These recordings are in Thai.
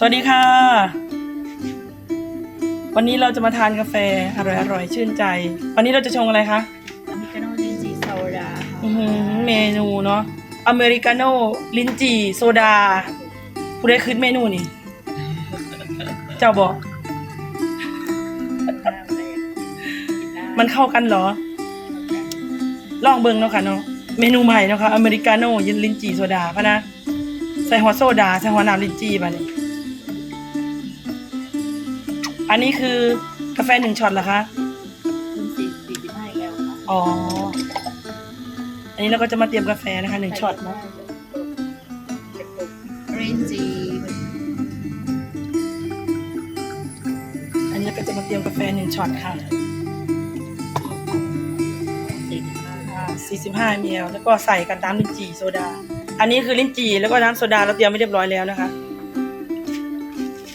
สวัสดีค่ะ วันนี้เราจะมาทานกาแฟอร่อยๆชื่นใจ วันนี้เราจะชงอะไรคะอเมริกาโน่ลินจีโซดาค่ะอื้อหือเมนูเนาะอเมริกาโน่ลิ้นจี่โซดาผู้ได้ขึ้นเมนูนี่ เจ้าบอกน้ำอะไรอย่างกินได้มันเข้ากันเหรอ ลองเบิ่งเนาะค่ะเนาะเมนูใหม่เนาะค่ะอเมริกาโน่ยินลิ้นจี่โซดาพะนะ ใส่หัวโซดา ใส่หัวน้ำลิ้นจี่บะนี่ อันนี้คือกาแฟหนึ่งช็อตเหรอคะลินจีสี่สิบห้าแล้วค่ะอ๋อ อันนี้เราก็จะมาเตรียมกาแฟนะคะหนึ่งช็อตเนาะลินจีอันนี้ก็จะมาเตรียมกาแฟหนึ่งช็อตค่ะสี่สิบห้าค่ะ45 ml แล้วก็ใส่กันตามลิ้นจี่โซดา อันนี้คือลิ้นจี่แล้วก็น้ำโซดาเราเตรียมไว้เรียบร้อยแล้วนะคะ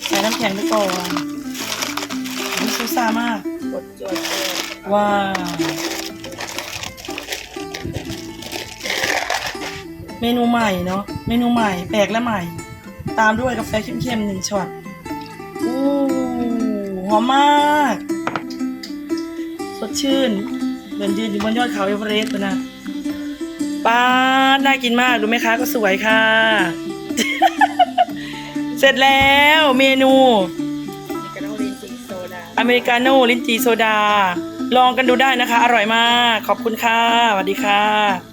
ใส่น้ำแข็งไปก่อนนี่ซูซ่ามากกดจวดจวดว้าวเมนูใหม่เนาะเมนูใหม่แปลกและใหม่ ตามด้วยกาแฟเข้มๆหนึ่งช็อตอู้หอมมาก สดชื่นเหมือนยืนอยู่บนยอดเขาเอเวอเรสต์เลยนะป้าดน่ากินมากดูไหมคะก็สวยค่ะ เสร็จแล้วเมนู อเมริกาโน่ลิ้นจีโซดา ลองกันดูได้นะคะ อร่อยมาก ขอบคุณค่ะสวัสดีค่ะ